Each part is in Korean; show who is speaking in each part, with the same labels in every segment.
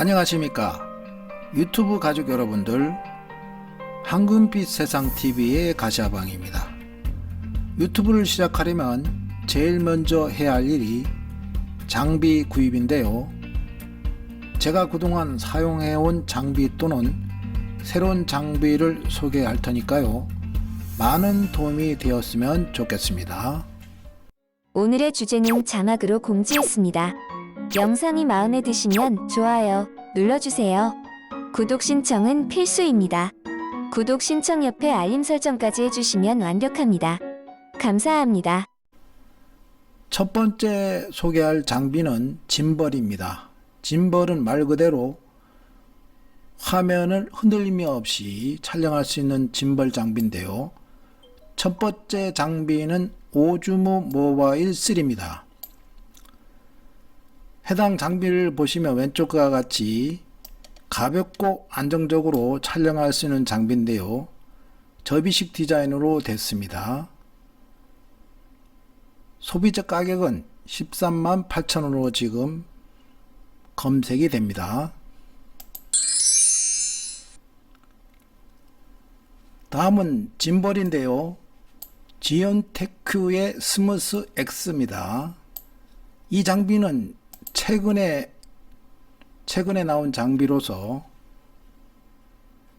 Speaker 1: 안녕하십니까. 유튜브 가족 여러분들 황금빛 세상 TV의 가시아방입니다. 유튜브를 시작하려면 제일 먼저 해야 할 일이 장비 구입인데요. 제가 그동안 사용해온 장비 또는 새로운 장비를 소개할 테니까요. 많은 도움이 되었으면 좋겠습니다.
Speaker 2: 오늘의 주제는 자막으로 공지했습니다. 영상이 마음에 드시면 좋아요 눌러주세요. 구독 신청은 필수입니다. 구독 신청 옆에 알림 설정까지 해주시면 완벽합니다. 감사합니다.
Speaker 1: 첫 번째 소개할 장비는 짐벌입니다. 짐벌은 말 그대로 화면을 흔들림이 없이 촬영할 수 있는 짐벌 장비인데요. 첫 번째 장비는 오즈모 모바일 3입니다. 해당 장비를 보시면 왼쪽과 같이 가볍고 안정적으로 촬영할 수 있는 장비인데요. 접이식 디자인으로 됐습니다. 소비자 가격은 13만 8천원으로 지금 검색이 됩니다. 다음은 짐벌인데요. 지연테크의 스무스 X입니다. 이 장비는 최근에 최근에 나온 장비로서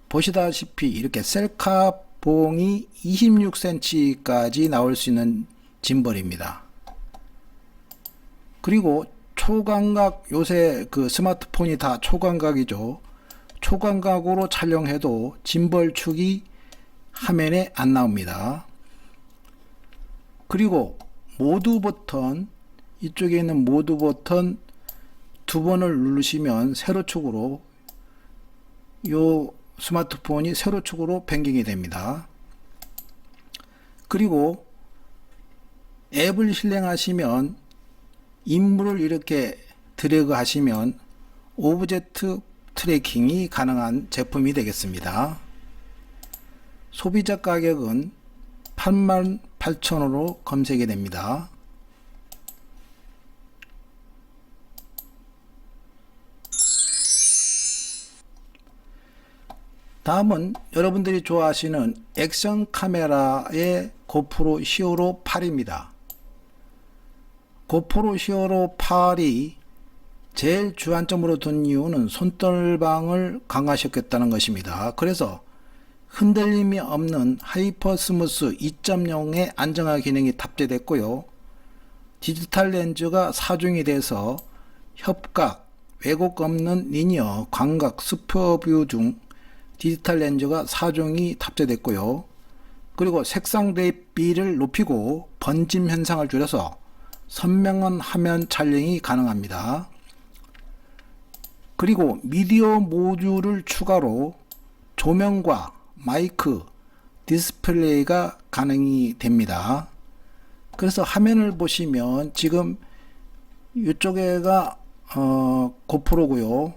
Speaker 1: 보시다시피 이렇게 셀카 봉이 26cm까지 나올 수 있는 짐벌입니다. 그리고 초광각 요새 그 스마트폰이 다 초광각이죠. 초광각으로 촬영해도 짐벌축이 화면에 안 나옵니다. 그리고 모두 버튼 이쪽에 있는 모두 버튼 두 번을 누르시면 세로축으로 요 스마트폰이 세로축으로 변경이 됩니다. 그리고 앱을 실행하시면 인물을 이렇게 드래그 하시면 오브젝트 트래킹이 가능한 제품이 되겠습니다. 소비자 가격은 88,000원으로 검색이 됩니다. 다음은 여러분들이 좋아하시는 액션 카메라의 고프로 히어로 8입니다. 고프로 히어로 8이 제일 주안점으로 둔 이유는 손떨방을 강화시켰다는 것입니다. 그래서 흔들림이 없는 하이퍼 스무스 2.0의 안정화 기능이 탑재됐고요. 디지털 렌즈가 사중이 돼서 협각, 왜곡 없는 리니어, 광각, 슈퍼뷰 중 디지털 렌즈가 4종이 탑재됐고요. 그리고 색상 대비를 높이고 번짐 현상을 줄여서 선명한 화면 촬영이 가능합니다. 그리고 미디어 모듈을 추가로 조명과 마이크, 디스플레이가 가능이 됩니다. 그래서 화면을 보시면 지금 이쪽에가 어, 고프로고요.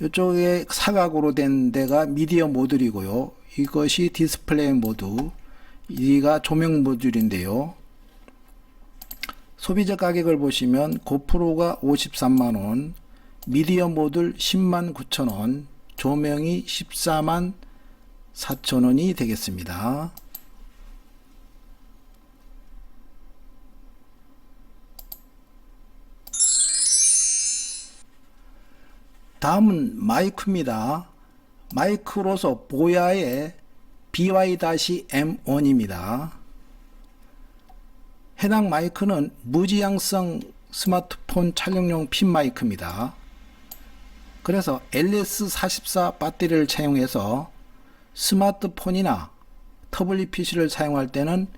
Speaker 1: 이쪽에 사각으로 된 데가 미디어 모듈이고요. 이것이 디스플레이 모드, 이가 조명 모듈인데요. 소비자 가격을 보시면 고프로가 53만원, 미디어 모듈 10만 9천원, 조명이 14만 4천원이 되겠습니다. 다음은 마이크입니다. 마이크로서 보야의 BY-M1입니다. 해당 마이크는 무지향성 스마트폰 촬영용 핀 마이크입니다. 그래서 LS44 배터리를 차용해서 스마트폰이나 터블릿 PC를 사용할 때는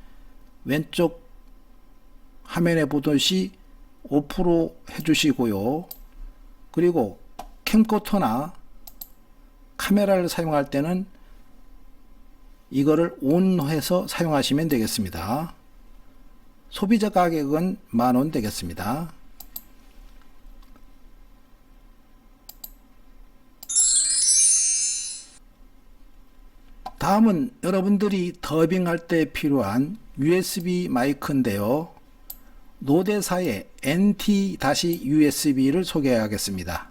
Speaker 1: 왼쪽 화면에 보듯이 5% 해주시고요. 그리고 캠코터나 카메라를 사용할 때는 이거를 온해서 사용하시면 되겠습니다. 소비자 가격은 만원 되겠습니다. 다음은 여러분들이 더빙할 때 필요한 USB 마이크인데요. 노대사의 NT-USB를 소개하겠습니다.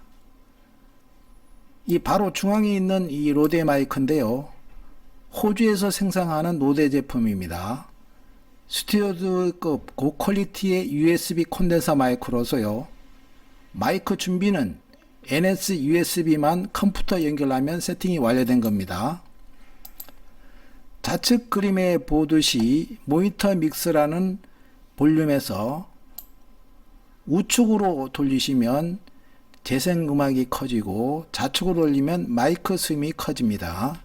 Speaker 1: 이 바로 중앙에 있는 이 로데 마이크인데요. 호주에서 생산하는 노데 제품입니다. 스튜디오급 고퀄리티의 USB 콘덴서 마이크로서요. 마이크 준비는 NS USB만 컴퓨터 연결하면 세팅이 완료된 겁니다. 좌측 그림에 보듯이 모니터 믹스라는 볼륨에서 우측으로 돌리시면 재생 음악이 커지고 좌측으로 돌리면 마이크 스음이 커집니다.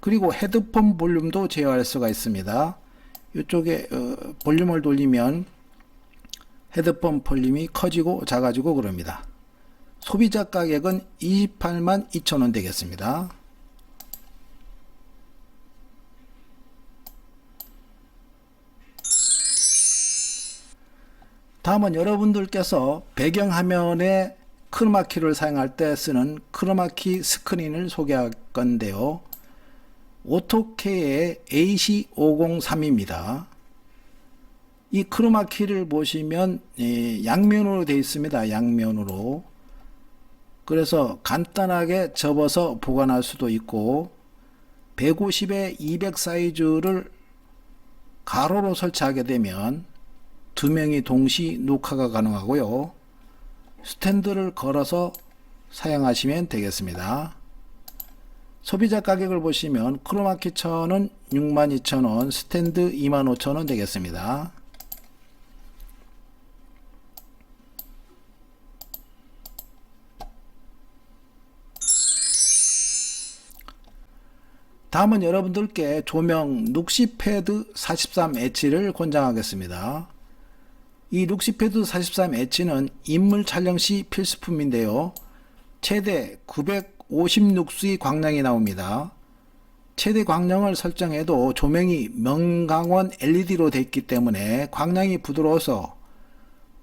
Speaker 1: 그리고 헤드폰 볼륨도 제어할 수가 있습니다. 이쪽에 어, 볼륨을 돌리면 헤드폰 볼륨이 커지고 작아지고 그럽니다. 소비자 가격은 28만 2천원 되겠습니다. 다음은 여러분들께서 배경화면에 크로마키를 사용할 때 쓰는 크로마키 스크린을 소개할 건데요. 오토케의 AC503입니다. 이 크로마키를 보시면 예, 양면으로 되어 있습니다. 양면으로. 그래서 간단하게 접어서 보관할 수도 있고 150에 200 사이즈를 가로로 설치하게 되면 두 명이 동시 녹화가 가능하고요. 스탠드를 걸어서 사용하시면 되겠습니다. 소비자 가격을 보시면 크로마키 천은 62,000원, 스탠드 25,000원 되겠습니다. 다음은 여러분들께 조명 룩시패드 43H를 권장하겠습니다. 이 룩시패드 43H는 인물 촬영 시 필수품인데요. 최대 950룩스의 광량이 나옵니다. 최대 광량을 설정해도 조명이 명강원 LED로 되어 있기 때문에 광량이 부드러워서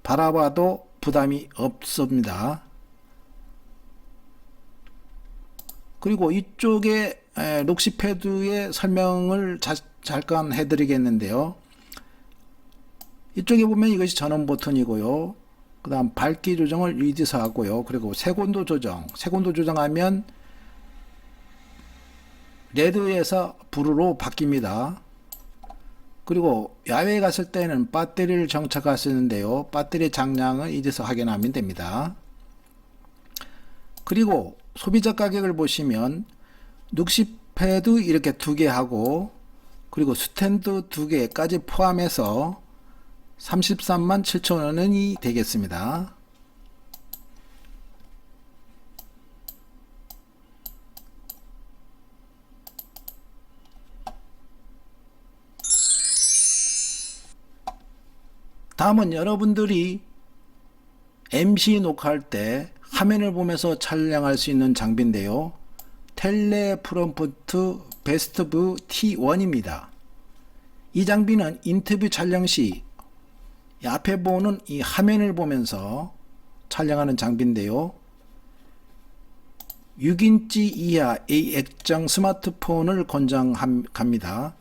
Speaker 1: 바라봐도 부담이 없습니다. 그리고 이쪽에 에, 록시패드의 설명을 자, 잠깐 해드리겠는데요. 이쪽에 보면 이것이 전원 버튼이고요. 그 다음 밝기 조정을 여기서 하고요. 그리고 색온도 조정. 색온도 조정하면 레드에서 블루로 바뀝니다. 그리고 야외에 갔을 때는 배터리를 정착할 수 있는데요. 배터리 장량을 이제서 확인하면 됩니다. 그리고 소비자 가격을 보시면 눅시패드 이렇게 두 개 하고 그리고 스탠드 두 개까지 포함해서 33만 7천 원이 되겠습니다. 다음은 여러분들이 MC 녹화할 때 화면을 보면서 촬영할 수 있는 장비인데요. 텔레프롬프트 베스트브 T1입니다. 이 장비는 인터뷰 촬영 시 앞에 보는 이 화면을 보면서 촬영하는 장비인데요. 6인치 이하 A 액정 스마트폰을 권장합니다.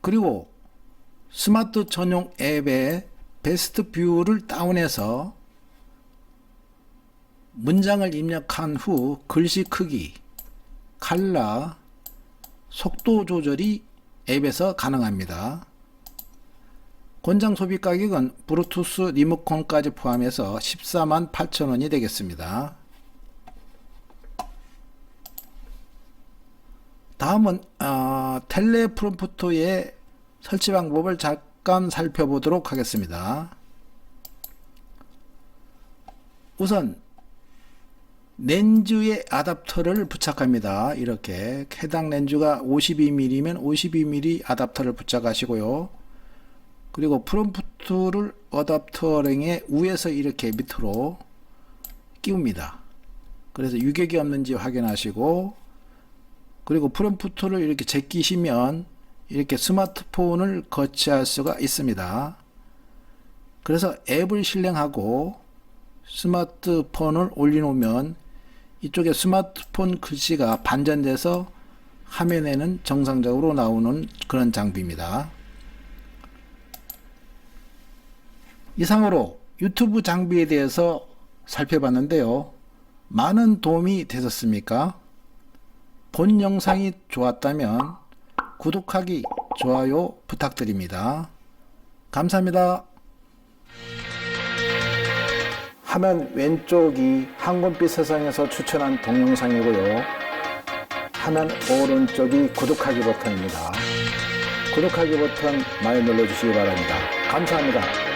Speaker 1: 그리고 스마트 전용 앱에 베스트 뷰를 다운해서 문장을 입력한 후 글씨 크기, 칼라, 속도 조절이 앱에서 가능합니다. 권장 소비 가격은 브루투스 리모컨까지 포함해서 14만 8천원이 되겠습니다. 다음은 어, 텔레프롬프터의 설치 방법을 잠깐 살펴보도록 하겠습니다. 우선 렌즈의 아답터를 부착합니다. 이렇게 해당 렌즈가 52mm면 52mm 아답터를 부착하시고요. 그리고 프롬프트를 어답터링의 위에서 이렇게 밑으로 끼웁니다. 그래서 유격이 없는지 확인하시고 그리고 프롬프트를 이렇게 제끼시면 이렇게 스마트폰을 거치할 수가 있습니다. 그래서 앱을 실행하고 스마트폰을 올려놓으면 이쪽에 스마트폰 글씨가 반전돼서 화면에는 정상적으로 나오는 그런 장비입니다. 이상으로 유튜브 장비에 대해서 살펴봤는데요. 많은 도움이 되셨습니까? 본 영상이 좋았다면 구독하기, 좋아요 부탁드립니다. 감사합니다. 화면 왼쪽이 황금빛 세상에서 추천한 동영상이고요. 화면 오른쪽이 구독하기 버튼입니다. 구독하기 버튼 많이 눌러주시기 바랍니다. 감사합니다.